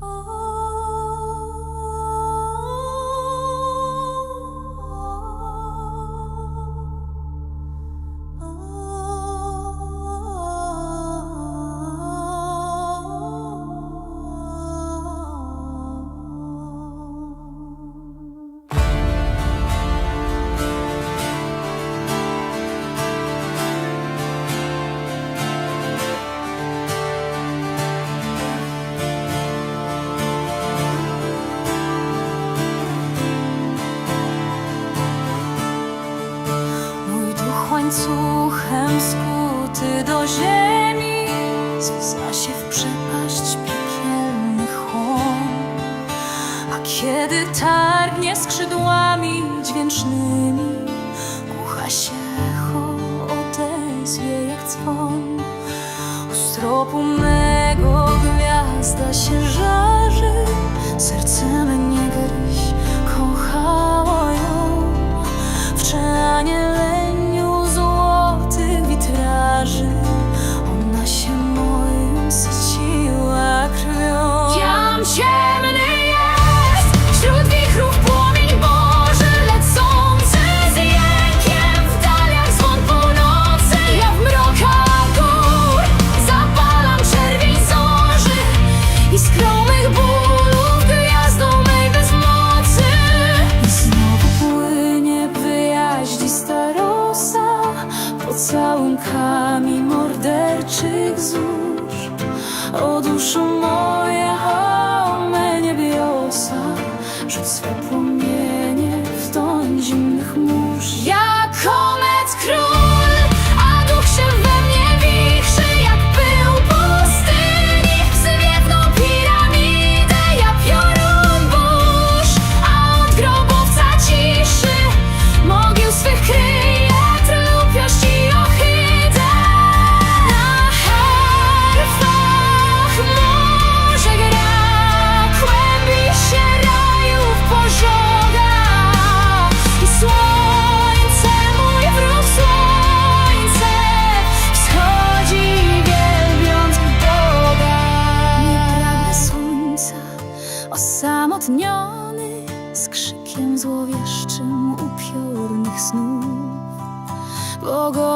Oh. łańcuchem skuty do ziemi, zza się w przepaść piekielny chłon. A kiedy targnie skrzydłami dźwięcznymi, głucha się odezwie jak dzwon. U stropu mego gwiazda się żeni. pająkami morderczych zórz O duszu moja, o mnie niebiosa, rzuć swe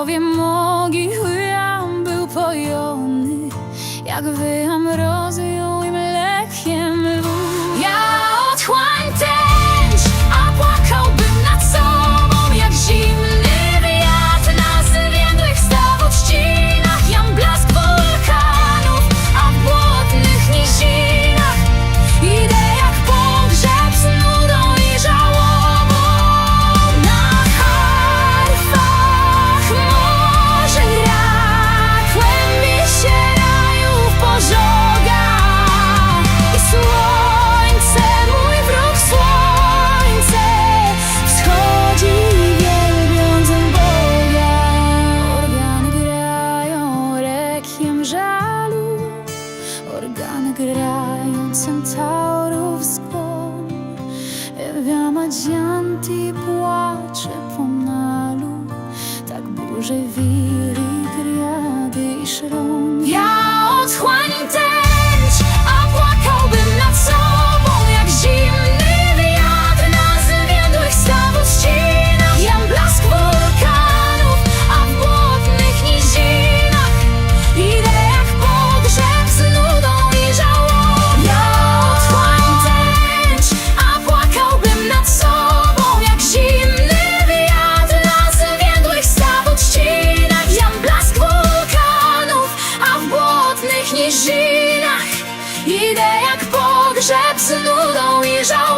powiem mogi, jam był pojony, jak wyam roz світі плаче помалу, так Боже віри, кряди і. Idę jak pogrzeb z nudą i żałą